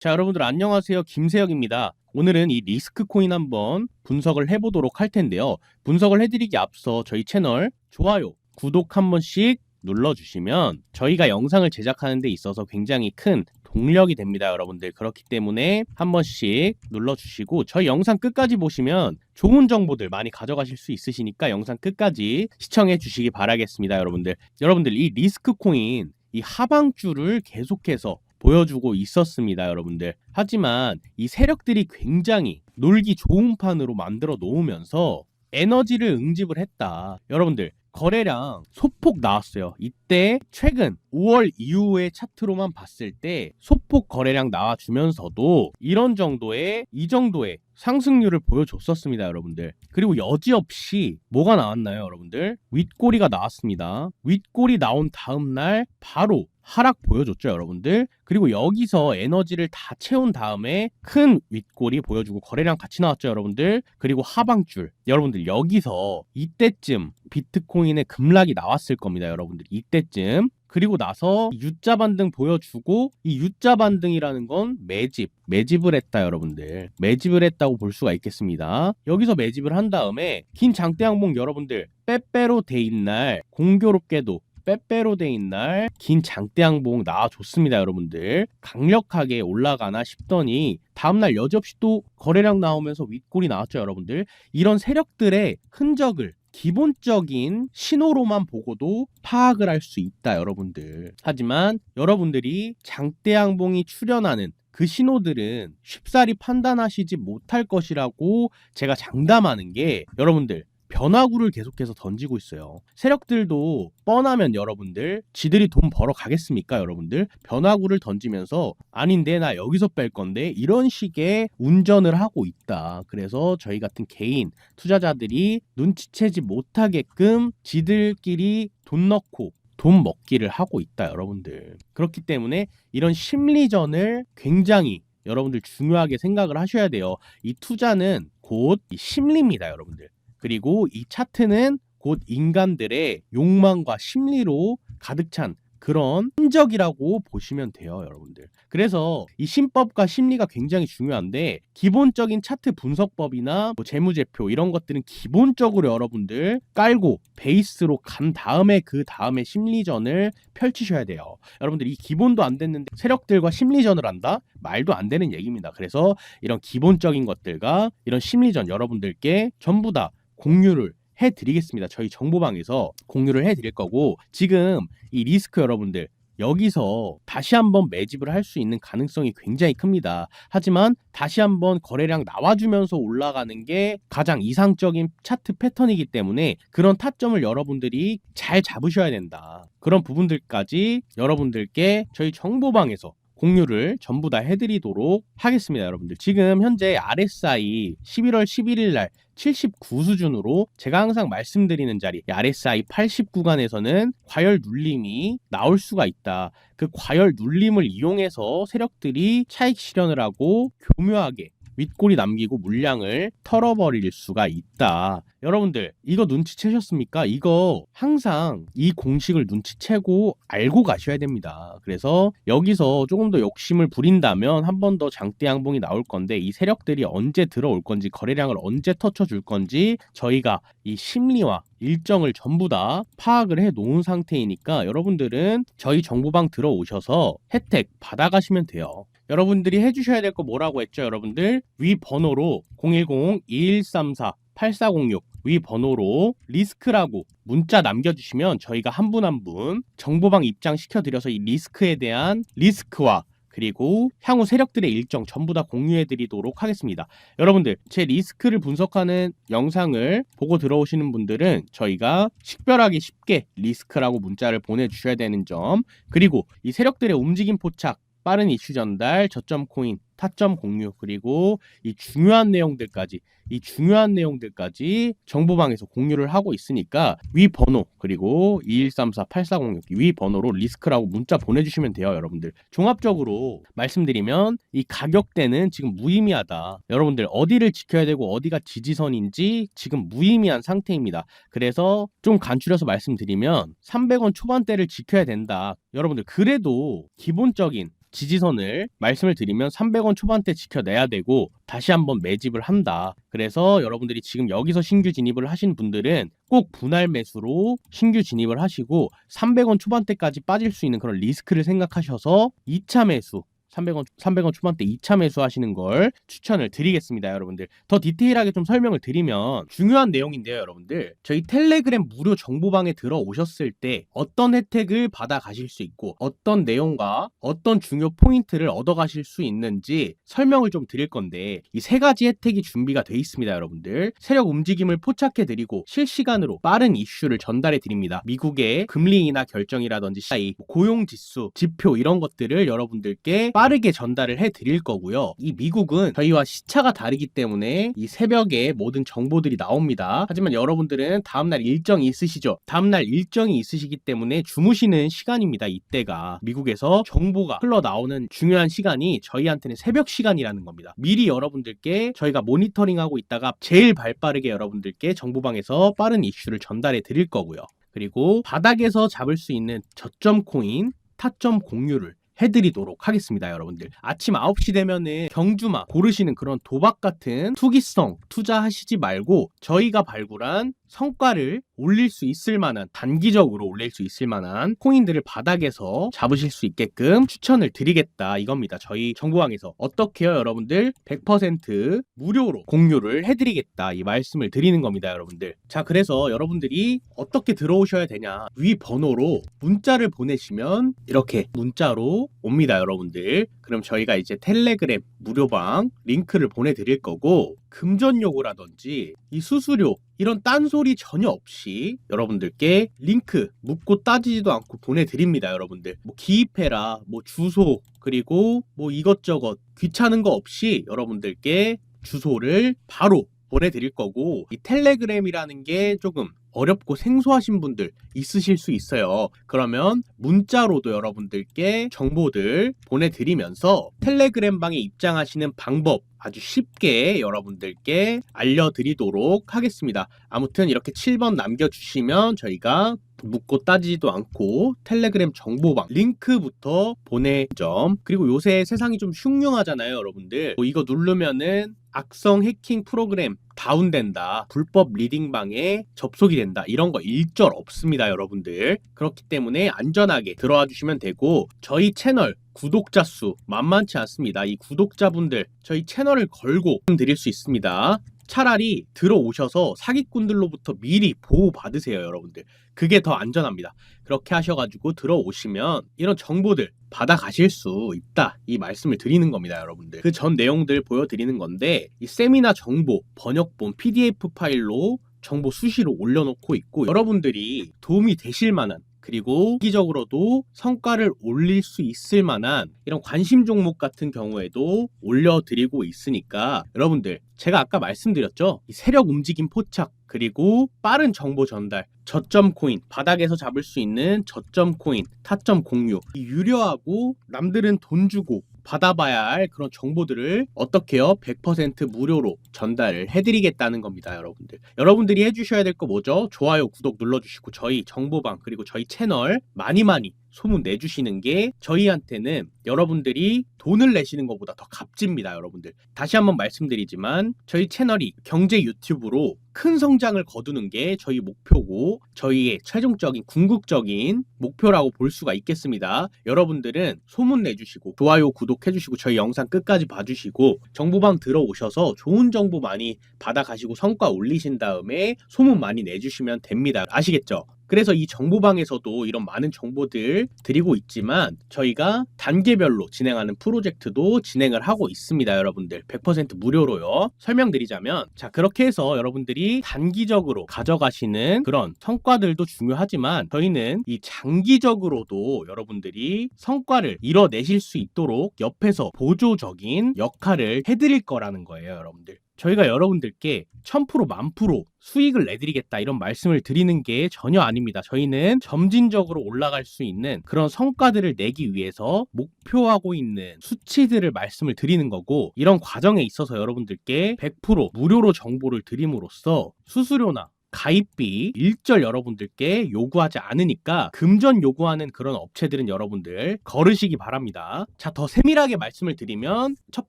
자, 여러분들 안녕하세요. 김세혁입니다. 오늘은 이 리스크 코인 한번 분석을 해보도록 할 텐데요. 분석을 해드리기 앞서 저희 채널 좋아요, 구독 한 번씩 눌러주시면 저희가 영상을 제작하는 데 있어서 굉장히 큰 동력이 됩니다, 여러분들. 그렇기 때문에 한 번씩 눌러주시고 저희 영상 끝까지 보시면 좋은 정보들 많이 가져가실 수 있으시니까 영상 끝까지 시청해 주시기 바라겠습니다, 여러분들. 여러분들 이 리스크 코인 이 하방줄을 계속해서 보여주고 있었습니다, 여러분들. 하지만 이 세력들이 굉장히 놀기 좋은 판으로 만들어 놓으면서 에너지를 응집을 했다. 여러분들, 거래량 소폭 나왔어요. 이때 최근 5월 이후의 차트로만 봤을 때 소폭 거래량 나와주면서도 이런 정도의 이 정도의 상승률을 보여줬었습니다, 여러분들. 그리고 여지없이 뭐가 나왔나요, 여러분들? 윗꼬리가 나왔습니다. 윗꼬리 나온 다음 날 바로 하락 보여줬죠, 여러분들. 그리고 여기서 에너지를 다 채운 다음에 큰 윗골이 보여주고 거래량 같이 나왔죠, 여러분들. 그리고 하방줄. 여러분들 여기서 이때쯤 비트코인의 급락이 나왔을 겁니다, 여러분들. 이때쯤. 그리고 나서 U자 반등 보여주고 이 U자 반등이라는 건 매집, 매집을 했다 여러분들. 매집을 했다고 볼 수가 있겠습니다. 여기서 매집을 한 다음에 긴 장대 항봉 여러분들 빼빼로 돼 있는 날 공교롭게도 빼빼로 돼 있는 날긴 장대 항봉 나와줬습니다 여러분들 강력하게 올라가나 싶더니 다음날 여지없이 또 거래량 나오면서 윗골이 나왔죠 여러분들 이런 세력들의 흔적을 기본적인 신호로만 보고도 파악을 할 수 있다, 여러분들. 하지만 여러분들이 장대양봉이 출현하는 그 신호들은 쉽사리 판단하시지 못할 것이라고 제가 장담하는 게 여러분들 변화구를 계속해서 던지고 있어요. 세력들도 뻔하면 여러분들 지들이 돈 벌어 가겠습니까, 여러분들? 변화구를 던지면서 아닌데 나 여기서 뺄 건데 이런 식의 운전을 하고 있다. 그래서 저희 같은 개인 투자자들이 눈치채지 못하게끔 지들끼리 돈 넣고 돈 먹기를 하고 있다, 여러분들. 그렇기 때문에 이런 심리전을 굉장히 여러분들 중요하게 생각을 하셔야 돼요. 이 투자는 곧 심리입니다, 여러분들. 그리고 이 차트는 곧 인간들의 욕망과 심리로 가득 찬 그런 흔적이라고 보시면 돼요, 여러분들. 그래서 이 신법과 심리가 굉장히 중요한데 기본적인 차트 분석법이나 뭐 재무제표 이런 것들은 기본적으로 여러분들 깔고 베이스로 간 다음에 그 다음에 심리전을 펼치셔야 돼요. 여러분들 이 기본도 안 됐는데 세력들과 심리전을 한다? 말도 안 되는 얘기입니다. 그래서 이런 기본적인 것들과 이런 심리전 여러분들께 전부 다 공유를 해드리겠습니다. 저희 정보방에서 공유를 해드릴 거고 지금 이 리스크 여러분들 여기서 다시 한번 매집을 할 수 있는 가능성이 굉장히 큽니다. 하지만 다시 한번 거래량 나와주면서 올라가는 게 가장 이상적인 차트 패턴이기 때문에 그런 타점을 여러분들이 잘 잡으셔야 된다. 그런 부분들까지 여러분들께 저희 정보방에서 공유를 전부 다 해드리도록 하겠습니다, 여러분들. 지금 현재 RSI 11월 11일 날 79 수준으로 제가 항상 말씀드리는 자리 RSI 80 구간에서는 과열 눌림이 나올 수가 있다. 그 과열 눌림을 이용해서 세력들이 차익 실현을 하고 교묘하게 윗골이 남기고 물량을 털어버릴 수가 있다. 여러분들 이거 눈치채셨습니까? 이거 항상 이 공식을 눈치채고 알고 가셔야 됩니다. 그래서 여기서 조금 더 욕심을 부린다면 한 번 더 장대 양봉이 나올 건데 이 세력들이 언제 들어올 건지 거래량을 언제 터쳐줄 건지 저희가 이 심리와 일정을 전부 다 파악을 해 놓은 상태이니까 여러분들은 저희 정보방 들어오셔서 혜택 받아가시면 돼요. 여러분들이 해주셔야 될 거 뭐라고 했죠, 여러분들? 위 번호로 010-2134-8406 위 번호로 리스크라고 문자 남겨주시면 저희가 한 분 한 분 정보방 입장시켜드려서 이 리스크에 대한 리스크와 그리고 향후 세력들의 일정 전부 다 공유해 드리도록 하겠습니다. 여러분들, 제 리스크를 분석하는 영상을 보고 들어오시는 분들은 저희가 식별하기 쉽게 리스크라고 문자를 보내 주셔야 되는 점, 그리고 이 세력들의 움직임 포착, 빠른 이슈 전달, 저점 코인, 타점 공유 그리고 이 중요한 내용들까지 이 중요한 내용들까지 정보방에서 공유를 하고 있으니까 위 번호 그리고 2134-8406 위 번호로 리스크라고 문자 보내주시면 돼요 여러분들. 종합적으로 말씀드리면 이 가격대는 지금 무의미하다. 여러분들 어디를 지켜야 되고 어디가 지지선인지 지금 무의미한 상태입니다. 그래서 좀 간추려서 말씀드리면 300원 초반대를 지켜야 된다. 여러분들 그래도 기본적인 지지선을 말씀을 드리면 300원 초반대 지켜내야 되고 다시 한번 매집을 한다. 그래서 여러분들이 지금 여기서 신규 진입을 하신 분들은 꼭 분할 매수로 신규 진입을 하시고 300원 초반대까지 빠질 수 있는 그런 리스크를 생각하셔서 2차 매수 300원 300원 초반대 2차 매수하시는 걸 추천을 드리겠습니다, 여러분들. 더 디테일하게 좀 설명을 드리면 중요한 내용인데요, 여러분들. 저희 텔레그램 무료 정보방에 들어오셨을 때 어떤 혜택을 받아 가실 수 있고 어떤 내용과 어떤 중요 포인트를 얻어 가실 수 있는지 설명을 좀 드릴 건데 이 세 가지 혜택이 준비가 돼 있습니다, 여러분들. 세력 움직임을 포착해 드리고 실시간으로 빠른 이슈를 전달해 드립니다. 미국의 금리 인하 결정이라든지 시이 고용 지수, 지표 이런 것들을 여러분들께 빠르게 전달을 해 드릴 거고요. 이 미국은 저희와 시차가 다르기 때문에 이 새벽에 모든 정보들이 나옵니다. 하지만 여러분들은 다음날 일정이 있으시죠? 다음날 일정이 있으시기 때문에 주무시는 시간입니다. 이때가 미국에서 정보가 흘러나오는 중요한 시간이 저희한테는 새벽 시간이라는 겁니다. 미리 여러분들께 저희가 모니터링하고 있다가 제일 발빠르게 여러분들께 정보방에서 빠른 이슈를 전달해 드릴 거고요. 그리고 바닥에서 잡을 수 있는 저점 코인, 타점 공유를 해드리도록 하겠습니다, 여러분들. 아침 9시 되면은 경주마 고르시는 그런 도박 같은 투기성 투자하시지 말고 저희가 발굴한 성과를 올릴 수 있을 만한 단기적으로 올릴 수 있을 만한 코인들을 바닥에서 잡으실 수 있게끔 추천을 드리겠다 이겁니다. 저희 정보왕에서 어떻게요, 여러분들? 100% 무료로 공유를 해드리겠다 이 말씀을 드리는 겁니다, 여러분들. 자, 그래서 여러분들이 어떻게 들어오셔야 되냐? 위 번호로 문자를 보내시면 이렇게 문자로 옵니다, 여러분들. 그럼 저희가 이제 텔레그램 무료방 링크를 보내드릴 거고 금전 요구라든지 이 수수료 이런 딴소리 전혀 없이 여러분들께 링크 묻고 따지지도 않고 보내드립니다, 여러분들. 뭐 기입해라, 뭐 주소 그리고 뭐 이것저것 귀찮은 거 없이 여러분들께 주소를 바로 보내드릴 거고 이 텔레그램이라는 게 조금 어렵고 생소하신 분들 있으실 수 있어요. 그러면 문자로도 여러분들께 정보들 보내드리면서 텔레그램 방에 입장하시는 방법 아주 쉽게 여러분들께 알려드리도록 하겠습니다. 아무튼 이렇게 7번 남겨주시면 저희가 묻고 따지지도 않고 텔레그램 정보방 링크부터 보내점 그리고 요새 세상이 좀 흉흉하잖아요 여러분들 뭐 이거 누르면은 악성 해킹 프로그램 다운된다 불법 리딩방에 접속이 된다 이런 거 일절 없습니다 여러분들. 그렇기 때문에 안전하게 들어와 주시면 되고 저희 채널 구독자 수 만만치 않습니다 이 구독자분들 저희 채널을 걸고 드릴 수 있습니다 차라리 들어오셔서 사기꾼들로부터 미리 보호 받으세요, 여러분들. 그게 더 안전합니다. 그렇게 하셔가지고 들어오시면 이런 정보들 받아 가실 수 있다. 이 말씀을 드리는 겁니다, 여러분들. 그 전 내용들 보여드리는 건데, 이 세미나 정보, 번역본, PDF 파일로 정보 수시로 올려놓고 있고, 여러분들이 도움이 되실 만한 그리고 기적으로도 성과를 올릴 수 있을 만한 이런 관심 종목 같은 경우에도 올려드리고 있으니까 여러분들 제가 아까 말씀드렸죠? 이 세력 움직임 포착 그리고 빠른 정보 전달 저점 코인 바닥에서 잡을 수 있는 저점 코인 타점 공유 이 유료하고 남들은 돈 주고 받아봐야 할 그런 정보들을 어떻게요? 100% 무료로 전달을 해드리겠다는 겁니다, 여러분들. 여러분들이 해주셔야 될 거 뭐죠? 좋아요, 구독 눌러주시고 저희 정보방 그리고 저희 채널 많이 많이 소문 내주시는 게 저희한테는 여러분들이 돈을 내시는 것보다 더 값집니다, 여러분들. 다시 한번 말씀드리지만 저희 채널이 경제 유튜브로 큰 성장을 거두는 게 저희 목표고 저희의 최종적인 궁극적인 목표라고 볼 수가 있겠습니다. 여러분들은 소문 내주시고 좋아요, 구독해주시고 저희 영상 끝까지 봐주시고 정보방 들어오셔서 좋은 정보 많이 받아가시고 성과 올리신 다음에 소문 많이 내주시면 됩니다. 아시겠죠? 그래서 이 정보방에서도 이런 많은 정보들 드리고 있지만 저희가 단계별로 진행하는 프로젝트도 진행을 하고 있습니다, 여러분들. 100% 무료로요. 설명드리자면 자, 그렇게 해서 여러분들이 단기적으로 가져가시는 그런 성과들도 중요하지만 저희는 이 장기적으로도 여러분들이 성과를 이뤄내실 수 있도록 옆에서 보조적인 역할을 해드릴 거라는 거예요, 여러분들. 저희가 여러분들께 1000% 만 프로 수익을 내드리겠다 이런 말씀을 드리는 게 전혀 아닙니다. 저희는 점진적으로 올라갈 수 있는 그런 성과들을 내기 위해서 목표하고 있는 수치들을 말씀을 드리는 거고 이런 과정에 있어서 여러분들께 100% 무료로 정보를 드림으로써 수수료나 가입비 일절 여러분들께 요구하지 않으니까 금전 요구하는 그런 업체들은 여러분들 거르시기 바랍니다. 자, 더 세밀하게 말씀을 드리면 첫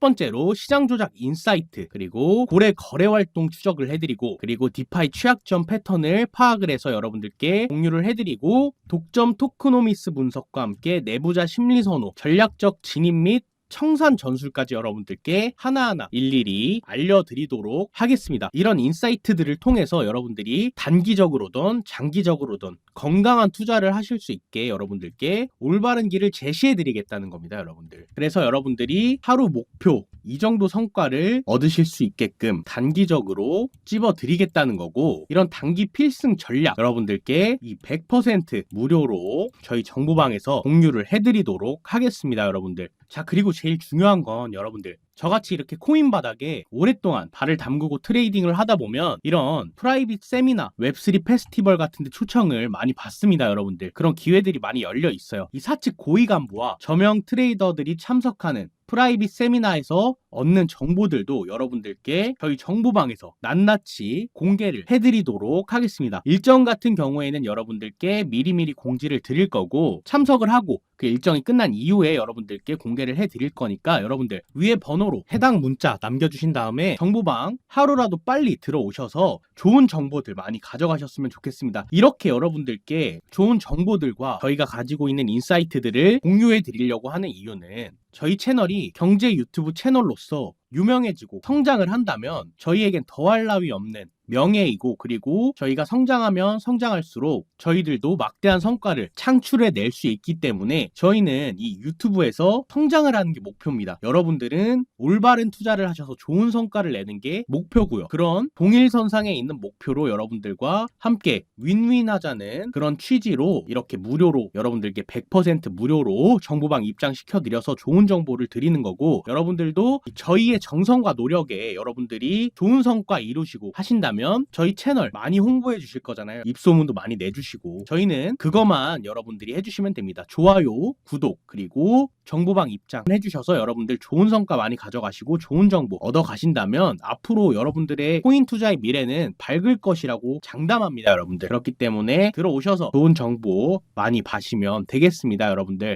번째로 시장 조작 인사이트 그리고 고래 거래 활동 추적을 해드리고 그리고 디파이 취약점 패턴을 파악을 해서 여러분들께 공유를 해드리고 독점 토크노미스 분석과 함께 내부자 심리 선호 전략적 진입 및 청산 전술까지 여러분들께 하나하나 일일이 알려드리도록 하겠습니다. 이런 인사이트들을 통해서 여러분들이 단기적으로든 장기적으로든 건강한 투자를 하실 수 있게 여러분들께 올바른 길을 제시해 드리겠다는 겁니다, 여러분들. 그래서 여러분들이 하루 목표 이 정도 성과를 얻으실 수 있게끔 단기적으로 찝어 드리겠다는 거고 이런 단기 필승 전략 여러분들께 이 100% 무료로 저희 정보방에서 공유를 해 드리도록 하겠습니다, 여러분들. 자, 그리고 제일 중요한 건 여러분들 저같이 이렇게 코인 바닥에 오랫동안 발을 담그고 트레이딩을 하다 보면 이런 프라이빗 세미나, 웹3 페스티벌 같은 데 초청을 많이 받습니다, 여러분들. 그런 기회들이 많이 열려 있어요. 이 사측 고위 간부와 저명 트레이더들이 참석하는 프라이빗 세미나에서 얻는 정보들도 여러분들께 저희 정보방에서 낱낱이 공개를 해드리도록 하겠습니다. 일정 같은 경우에는 여러분들께 미리미리 공지를 드릴 거고 참석을 하고 그 일정이 끝난 이후에 여러분들께 공개를 해드릴 거니까 여러분들 위에 번호로 해당 문자 남겨주신 다음에 정보방 하루라도 빨리 들어오셔서 좋은 정보들 많이 가져가셨으면 좋겠습니다. 이렇게 여러분들께 좋은 정보들과 저희가 가지고 있는 인사이트들을 공유해 드리려고 하는 이유는 저희 채널이 경제 유튜브 채널로서 유명해지고 성장을 한다면 저희에겐 더할 나위 없는 명예이고 그리고 저희가 성장하면 성장할수록 저희들도 막대한 성과를 창출해 낼 수 있기 때문에 저희는 이 유튜브에서 성장을 하는 게 목표입니다. 여러분들은 올바른 투자를 하셔서 좋은 성과를 내는 게 목표고요. 그런 동일선상에 있는 목표로 여러분들과 함께 윈윈하자는 그런 취지로 이렇게 무료로 여러분들께 100% 무료로 정보방 입장시켜 드려서 좋은 정보를 드리는 거고 여러분들도 저희의 정성과 노력에 여러분들이 좋은 성과 이루시고 하신 다면 저희 채널 많이 홍보해 주실 거잖아요. 입소문도 많이 내주시고 저희는 그것만 여러분들이 해주시면 됩니다. 좋아요, 구독 그리고 정보방 입장 해주셔서 여러분들 좋은 성과 많이 가져가시고 좋은 정보 얻어 가신다면 앞으로 여러분들의 코인 투자의 미래는 밝을 것이라고 장담합니다, 여러분들. 그렇기 때문에 들어오셔서 좋은 정보 많이 봐시면 되겠습니다, 여러분들.